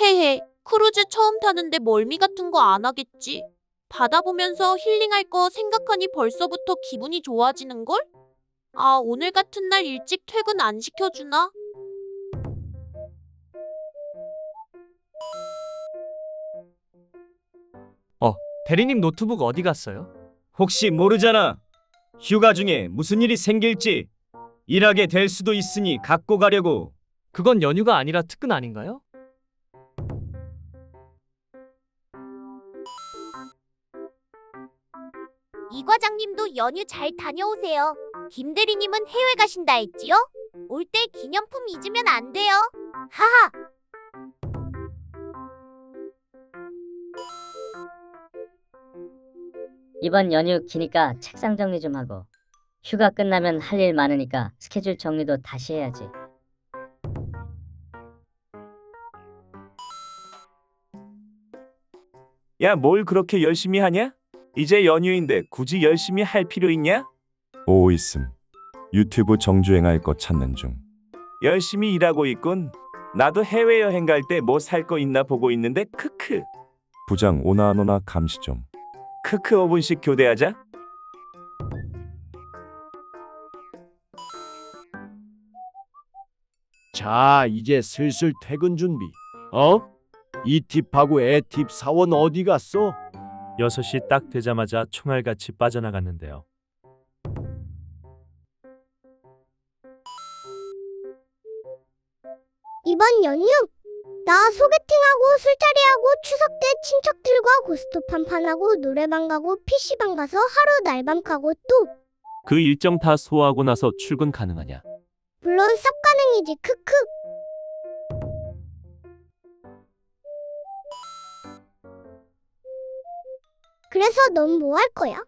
헤헤, 크루즈 처음 타는데 멀미 같은 거 안 하겠지? 바다 보면서 힐링할 거 생각하니 벌써부터 기분이 좋아지는걸? 아, 오늘 같은 날 일찍 퇴근 안 시켜주나? 대리님 노트북 어디 갔어요? 혹시 모르잖아. 휴가 중에 무슨 일이 생길지 일하게 될 수도 있으니 갖고 가려고. 그건 연휴가 아니라 특근 아닌가요? 이 과장님도 연휴 잘 다녀오세요. 김 대리님은 해외 가신다 했지요? 올 때 기념품 잊으면 안 돼요. 하하. 이번 연휴 기니까 책상 정리 좀 하고 휴가 끝나면 할 일 많으니까 스케줄 정리도 다시 해야지. 야, 뭘 그렇게 열심히 하냐? 이제 연휴인데 굳이 열심히 할 필요 있냐? 오 있음. 유튜브 정주행할 것 찾는 중. 열심히 일하고 있군. 나도 해외여행 갈 때 뭐 살 거 있나 보고 있는데 크크. 부장 오나 안 오나 감시 좀. 크크 5분씩 교대하자. 자, 이제 슬슬 퇴근 준비. 어? 이 팁하고 애 팁 사원 어디 갔어? 6시 딱 되자마자 총알같이 빠져나갔는데요. 이번 연휴 나 소개팅하고 술자리하고 추석 때 친척들과 고스톱 한판하고 노래방 가고 PC방 가서 하루 날밤 가고 또 그 일정 다 소화하고 나서 출근 가능하냐? 물론 쌉 가능이지 크크 그래서 넌 뭐 할 거야?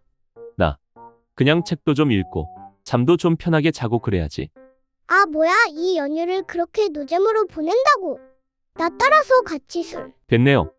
그냥 책도 좀 읽고 잠도 좀 편하게 자고 그래야지. 아 뭐야 이 연휴를 그렇게 노잼으로 보낸다고 나 따라서 같이 술 됐네요.